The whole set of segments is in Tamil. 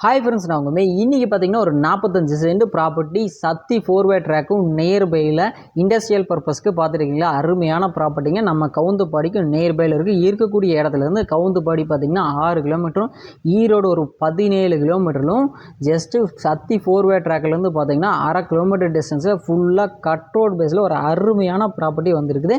ஹாய் ஃப்ரெண்ட்ஸ் நான் உங்கள் இன்றைக்கி பார்த்தீங்கன்னா ஒரு நாற்பத்தஞ்சு cent property Sathy four way ட்ராக்கும் நியர்பையில் industrial பர்பஸ்க்கு பார்த்துருக்கீங்களா அருமையான ப்ராப்பர்ட்டிங்க நம்ம கவுந்துப்பாடிக்கும் நியர்பையில் இருக்குது இருக்கக்கூடிய இடத்துலேருந்து கவுந்துப்பாடி பார்த்திங்கன்னா ஆறு கிலோமீட்டரும் ஈரோடு ஒரு பதினேழு கிலோமீட்டரும் ஜஸ்ட்டு சத்தி ஃபோர்வே ட்ராக்லேருந்து பார்த்தீங்கன்னா அரை கிலோமீட்டர் டிஸ்டன்ஸில் ஃபுல்லாக கட் ரோட் பேஸில் ஒரு அருமையான ப்ராப்பர்ட்டி வந்திருக்குது.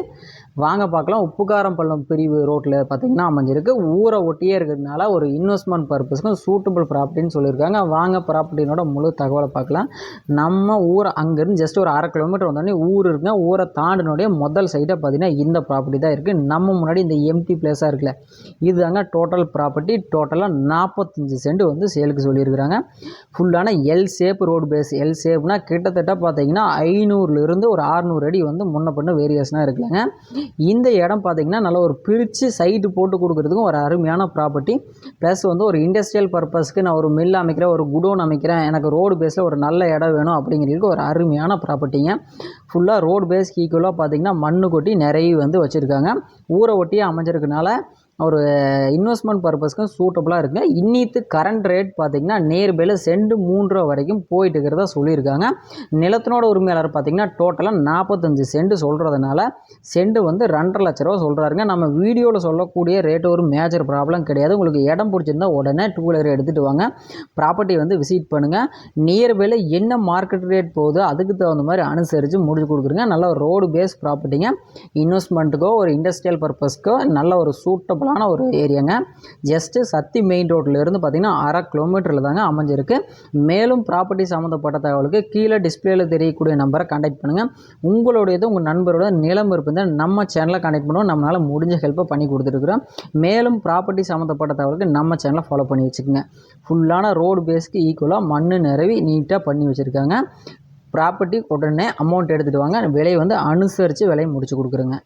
வாங்க பார்க்கலாம் உப்புக்காரம் பள்ளம் பிரிவு ரோட்டில் பார்த்தீங்கன்னா அமைஞ்சிருக்கு. ஊரை ஒட்டியே இருக்கிறதுனால ஒரு இன்வெஸ்ட்மெண்ட் பர்பஸ்க்கும் சூட்டபிள் ப்ராப்பர்ட்டின்னு சொல்லியிருக்காங்க. வாங்க ப்ராப்பர்ட்டினோட முழு தகவலை பார்க்கலாம். நம்ம ஊரை அங்கேருந்து ஜஸ்ட் ஒரு அரை கிலோமீட்டர் வந்தோடனே ஊர் இருக்குங்க. ஊரை தாண்டினுடைய முதல் சைட்டை பார்த்தீங்கன்னா இந்த ப்ராப்பர்ட்டி தான் இருக்குது நம்ம முன்னாடி இந்த எம்டி பிளேஸாக இருக்குல்ல. இதுதாங்க டோட்டல் ப்ராப்பர்ட்டி டோட்டலாக நாற்பத்தஞ்சு சென்ட் வந்து சேலுக்கு சொல்லியிருக்கிறாங்க. ஃபுல்லான L shape road face L சேப்னா கிட்டத்தட்ட பார்த்தீங்கன்னா ஐநூறுலேருந்து ஒரு ஆறுநூறு அடி வந்து முன்ன பண்ண வேரியேஷனாக இருக்குல்லங்க. இந்த இடம் பார்த்தீங்கன்னா நல்ல ஒரு பிரித்து சைட்டு போட்டு கொடுக்குறதுக்கும் ஒரு அருமையான ப்ராப்பர்ட்டி ப்ளஸ் வந்து ஒரு இண்டஸ்ட்ரியல் பர்பஸ்க்கு நான் ஒரு மில் அமைக்கிறேன் ஒரு குடோன் அமைக்கிறேன் எனக்கு ரோடு பேஸில் ஒரு நல்ல இடம் வேணும் அப்படிங்கிறதுக்கு ஒரு அருமையான ப்ராப்பர்ட்டிங்க ஃபுல்லாக ரோடு பேஸ் ஈக்குவலாக பார்த்தீங்கன்னா மண்ணு கொட்டி நிறைய வந்து வச்சுருக்காங்க. ஊரை ஒட்டியே அமைஞ்சிருக்கனால ஒரு இன்வெஸ்ட்மெண்ட் பர்பஸ்க்கும் சூட்டபுளாக இருக்குங்க இன்னித்து கரண்ட் ரேட் பார்த்திங்கன்னா நேர்பையில் செண்டு மூன்று ரூபா வரைக்கும் போயிட்டு இருக்கிறதா சொல்லியிருக்காங்க. நிலத்தினோட உரிமையாளர் பார்த்திங்கன்னா டோட்டலாக நாற்பத்தஞ்சு செண்டு சொல்கிறதுனால செண்டு வந்து ரெண்டரை லட்ச ரூபா சொல்கிறாருங்க நம்ம வீடியோவில் சொல்லக்கூடிய ரேட் ஒரு மேஜர் ப்ராப்ளம் கிடையாது. உங்களுக்கு இடம் பிடிச்சிருந்தா உடனே டூ வீலர் எடுத்துகிட்டு வாங்க. ப்ராப்பர்ட்டி வந்து விசிட் பண்ணுங்கள் நியர்பையில் என்ன மார்க்கெட் ரேட் போகுதோ அதுக்கு தகுந்த மாதிரி அனுசரித்து முடிச்சு கொடுக்குறங்க. நல்ல ரோடு பேஸ் ப்ராப்பர்ட்டிங்க இன்வெஸ்ட்மெண்ட்டுக்கோ ஒரு இண்டஸ்ட்ரியல் பர்பஸ்க்கோ நல்ல ஒரு சூட்டபுளாக சூட்டபுளான ஒரு ஏரியாங்க. ஜஸ்ட்டு சத்தி மெயின் ரோட்லேருந்து பார்த்திங்கன்னா அரை கிலோமீட்டரில் தாங்க அமைஞ்சிருக்கு. மேலும் ப்ராப்பர்ட்டி சம்மந்தப்பட்ட தகவலுக்கு கீழே டிஸ்பிளேல தெரியக்கூடிய நம்பரை கான்டாக்ட் பண்ணுங்கள் உங்களுடையது உங்கள் நண்பரோட நிலம் இருப்பது நம்ம சேனலை கான்டாக்ட் பண்ணுவோம். நம்மளால் முடிஞ்ச ஹெல்ப்பை பண்ணி கொடுத்துருக்குறோம். மேலும் ப்ராப்பர்ட்டி சம்மந்தப்பட்ட தகவலுக்கு நம்ம சேனலை ஃபாலோ பண்ணி வச்சுக்கோங்க. ஃபுல்லான ரோடு பேஸ்க்கு ஈக்குவலாக மண் நிறவி நீட்டாக பண்ணி வச்சுருக்காங்க. ப்ராப்பர்ட்டி உடனே அமௌண்ட் எடுத்துகிட்டு வாங்க. விலையை வந்து அனுசரித்து விலையை முடிச்சு கொடுக்குறேங்க.